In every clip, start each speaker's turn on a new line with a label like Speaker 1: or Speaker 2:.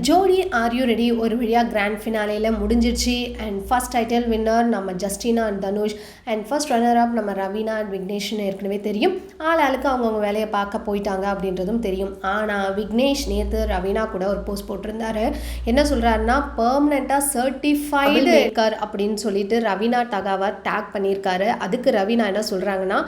Speaker 1: ஜோடி are you ready ஒரு வழியாக கிராண்ட் ஃபினாலேயில் முடிஞ்சிருச்சு. அண்ட் ஃபர்ஸ்ட் டைட்டில் வின்னர் நம்ம Justina and Dhanush. And first runner up நம்ம ரவீனா அண்ட் விக்னேஷ்னு ஏற்கனவே தெரியும். ஆள் ஆளுக்கு அவங்கவுங்க வேலையை பார்க்க போயிட்டாங்க அப்படின்றதும் தெரியும். ஆனால் விக்னேஷ் நேற்று ரவீனா கூட ஒரு போஸ்ட் போட்டிருந்தாரு. என்ன சொல்கிறாருன்னா பெர்மனெண்ட்டாக சர்டிஃபைடு இருக்கார் அப்படின்னு சொல்லிட்டு ரவீனா டகாவை டேக் பண்ணியிருக்காரு. அதுக்கு ரவீனா என்ன சொல்கிறாங்கன்னா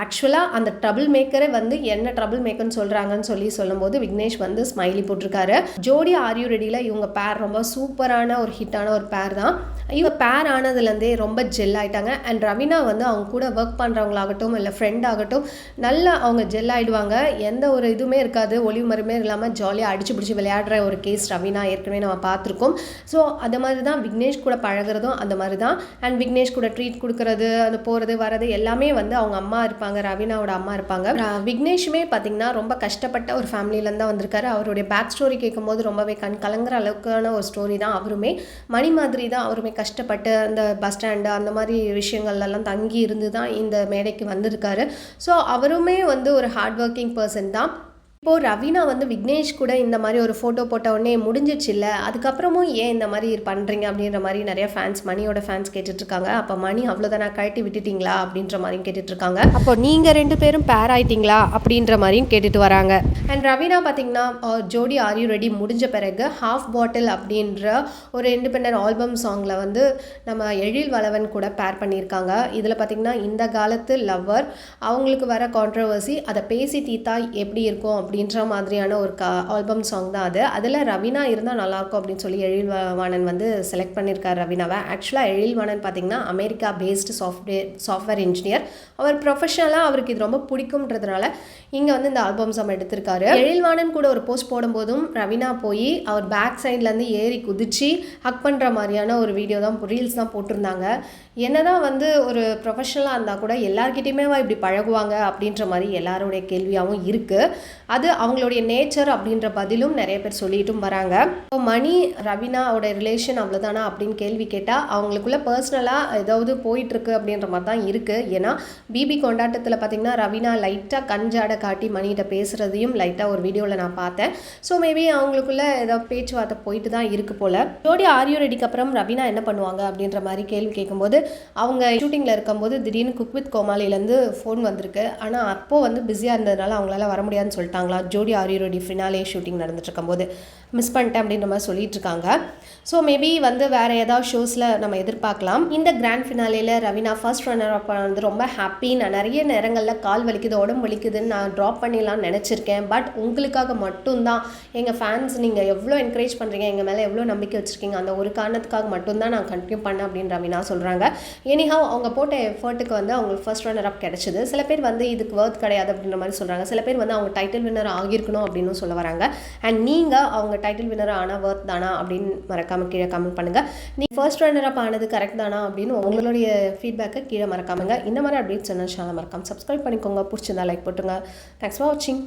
Speaker 1: ஆக்சுவலாக அந்த ட்ரபிள் மேக்கரை வந்து என்ன ட்ரபிள் மேக்கர்னு சொல்கிறாங்கன்னு சொல்லி சொல்லும்போது விக்னேஷ் வந்து ஸ்மைலி போட்டிருக்காரு. ஜோடி ஆர்யூ ரெடியில் இவங்க பேர் ரொம்ப சூப்பரான ஒரு ஹிட்டான ஒரு பேர் தான். இவங்க பேர் ஆனதுலேருந்தே ரொம்ப ஜெல் ஆகிட்டாங்க அண்ட் ரவினா வந்து அவங்க கூட ஒர்க் பண்ணுறவங்களாகட்டும் இல்லை ஃப்ரெண்ட் ஆகட்டும் நல்லா அவங்க ஜெல் ஆகிடுவாங்க எந்த ஒரு இதுவுமே இருக்காது. ஒளிவு மருமே இல்லாமல் ஜாலியாக அடிச்சு பிடிச்சி விளையாடுற ஒரு கேஸ் ரவினா ஏற்கனவே நம்ம பார்த்துருக்கோம். ஸோ அது மாதிரி தான் விக்னேஷ் கூட பழகுறதும் அந்த மாதிரி தான். அண்ட் விக்னேஷ் கூட ட்ரீட் கொடுக்கறது அந்த போகிறது வரது எல்லாமே வந்து அவங்க அம்மா இருப்பாங்க இருப்பாங்க ரவீனாவோட அம்மா இருப்பாங்க. விக்னேஷுமே பார்த்தீங்கன்னா ரொம்ப கஷ்டப்பட்ட ஒரு ஃபேமிலியிலேருந்து தான் வந்திருக்காரு. அவருடைய பேக் ஸ்டோரி கேட்கும்போது ரொம்பவே கண் கலங்குற அளவுக்கான ஒரு ஸ்டோரி தான் அவருமே. மணி மாதிரி தான் அவருமே கஷ்டப்பட்டு அந்த பஸ் ஸ்டாண்டு அந்த மாதிரி விஷயங்கள்லாம் தங்கி இருந்து தான் இந்த மேடைக்கு வந்திருக்காரு. ஸோ அவருமே வந்து ஒரு ஹார்ட் ஒர்க்கிங் பர்சன் தான். இப்போது ரவீனா வந்து விக்னேஷ் கூட இந்த மாதிரி ஒரு ஃபோட்டோ போட்ட உடனே முடிஞ்சிச்சு இல்லை அதுக்கப்புறமும் ஏன் இந்த மாதிரி பண்ணுறீங்க அப்படின்ற மாதிரி நிறைய ஃபேன்ஸ் மணியோட ஃபேன்ஸ் கேட்டுட்ருக்காங்க. அப்போ மணி அவ்வளோதானா கழட்டி விட்டுட்டீங்களா அப்படின்ற மாதிரியும் கேட்டுட்ருக்காங்க. அப்போ நீங்கள் ரெண்டு பேரும் பேர் ஆயிட்டீங்களா அப்படின்ற மாதிரியும் கேட்டுட்டு வராங்க. அண்ட் ரவீனா பார்த்தீங்கன்னா ஜோடி ஆர் யூ ரெடி முடிஞ்ச பிறகு ஹாஃப் பாட்டில் அப்படின்ற ஒரு இண்டிபெண்டன்ட் ஆல்பம் சாங்கில் வந்து நம்ம எழில் வளவன் கூட பேர் பண்ணியிருக்காங்க. இதில் பார்த்தீங்கன்னா இந்த காலத்து லவ்வர் அவங்களுக்கு வர கான்ட்ரவர்சி அதை பேசி தீத்தா எப்படி இருக்கும் அப்படின்ற மாதிரியான ஒரு கா ஆல்பம் சாங் தான் அது. அதில் ரவீனா இருந்தால் நல்லாயிருக்கும் அப்படின்னு சொல்லி எழில்வாணன் வாணன் வந்து செலக்ட் பண்ணியிருக்காரு ரவீனாவை. ஆக்சுவலாக எழில்வாணன் பார்த்திங்கன்னா America based software software engineer அவர் ப்ரொஃபஷனலாக அவருக்கு இது ரொம்ப பிடிக்கும்ன்றதுனால இங்கே வந்து இந்த ஆல்பம் சாங் எடுத்திருக்காரு. எழில்வாணன் கூட ஒரு போஸ்ட் போடும்போதும் ரவீனா போய் அவர் பேக் சைட்லேருந்து ஏறி குதிச்சு ஹக் பண்ணுற மாதிரியான ஒரு வீடியோ தான் ரீல்ஸ் தான் போட்டிருந்தாங்க. என்னதான் வந்து ஒரு ப்ரொஃபஷனலாக இருந்தால் கூட எல்லார்கிட்டையுமே இப்படி பழகுவாங்க அப்படின்ற மாதிரி எல்லாருடைய கேள்வியாகவும் இருக்குது அது அவங்களுடைய நேச்சர் அப்படின்ற பதிலும் நிறைய பேர் சொல்லிட்டும் வராங்க. இப்போ மணி ரவினாவோட ரிலேஷன் அவ்வளோதானா அப்படின்னு கேள்வி கேட்டால் அவங்களுக்குள்ள பர்சனலாக ஏதாவது போயிட்டுருக்கு அப்படின்ற மாதிரி தான் இருக்குது ஏன்னா பிபி கொண்டாட்டத்தில் பார்த்தீங்கன்னா ரவினா லைட்டாக கஞ்சாட காட்டி மணிகிட்ட பேசுகிறதையும் லைட்டாக ஒரு வீடியோவில் நான் பார்த்தேன். ஸோ மேபி அவங்களுக்குள்ள ஏதாவது பேச்சுவார்த்தை போயிட்டு தான் இருக்குது போல். ஜோடி ஆரியோ ரெடிக்கு அப்புறம் ரவினா என்ன பண்ணுவாங்க அப்படின்ற மாதிரி கேள்வி கேட்கும்போது அவங்க ஷூட்டிங்கில் இருக்கும்போது திடீர்னு குக் வித் கோமாளிலேருந்து ஃபோன் வந்திருக்கு. ஆனால் அப்போது வந்து பிஸியாக இருந்ததுனால அவங்களால வர முடியாதுன்னு சொல்லிட்டாங்க. சொல்லிட்டாங்களா ஜோடி ஆரியோடி ஃபினாலே ஷூட்டிங் நடந்துட்டு போது மிஸ் பண்ணிட்டேன் அப்படின்ற மாதிரி சொல்லிட்டு இருக்காங்க ஸோ மேபி வந்து வேறு ஏதாவது ஷோஸில் நம்ம எதிர்பார்க்கலாம். இந்த கிராண்ட் ஃபினாலேயில் ரவினா ஃபர்ஸ்ட் ரன்னர் அப் வந்து ரொம்ப ஹாப்பி நான் நிறைய நேரங்களில் கால் வலிக்குது உடம்பு வலிக்குதுன்னு நான் ட்ராப் பண்ணிடலாம்னு நினச்சிருக்கேன். பட் உங்களுக்காக மட்டும்தான் எங்கள் ஃபேன்ஸ் நீங்கள் எவ்வளோ என்கரேஜ் பண்ணுறீங்க எங்கள் மேலே எவ்வளோ நம்பிக்கை வச்சுருக்கீங்க அந்த ஒரு காரணத்துக்காக மட்டும்தான் நான் கண்டினியூ பண்ணேன் அப்படின்னு ரவினா சொல்கிறாங்க எனிஹாவ் அவங்க போட்ட எஃபர்ட்டுக்கு வந்து அவங்களுக்கு ஃபர்ஸ்ட் ரன்னர் அப் கிடச்சிது. சில பேர் வந்து இதுக்கு ஒர்த் கிடையாது அப்படின்ற மாதிரி சொல்கிறாங்க சில பேர் வந்து அவங்க டைட்டில் வின்னர் ஆகியிருக்கணும் அப்படின்னு சொல்ல வராங்க. அண்ட் நீங்கள் அவங்க டைட்டில் வின்னர் ஆனால் ஒர்த் தானா அப்படின்னு மறக்காமல் கீழே கமெண்ட் பண்ணுங்கள் நீ ஃபர்ஸ்ட் ரன்னர் அப் ஆனது கரெக்ட் தானா அப்படின்னு உங்களுடைய ஃபீட்பேக்கை கீழே மறக்காமங்க. இந்த மாதிரி அப்டேட்ஸ் என்ன சேனல் மறக்காமல் சப்ஸ்கிரைப் பண்ணிக்கோங்க. பிடிச்சிருந்தா லைக் போட்டுங்க. தேங்க்ஸ் ஃபார் வாட்சிங்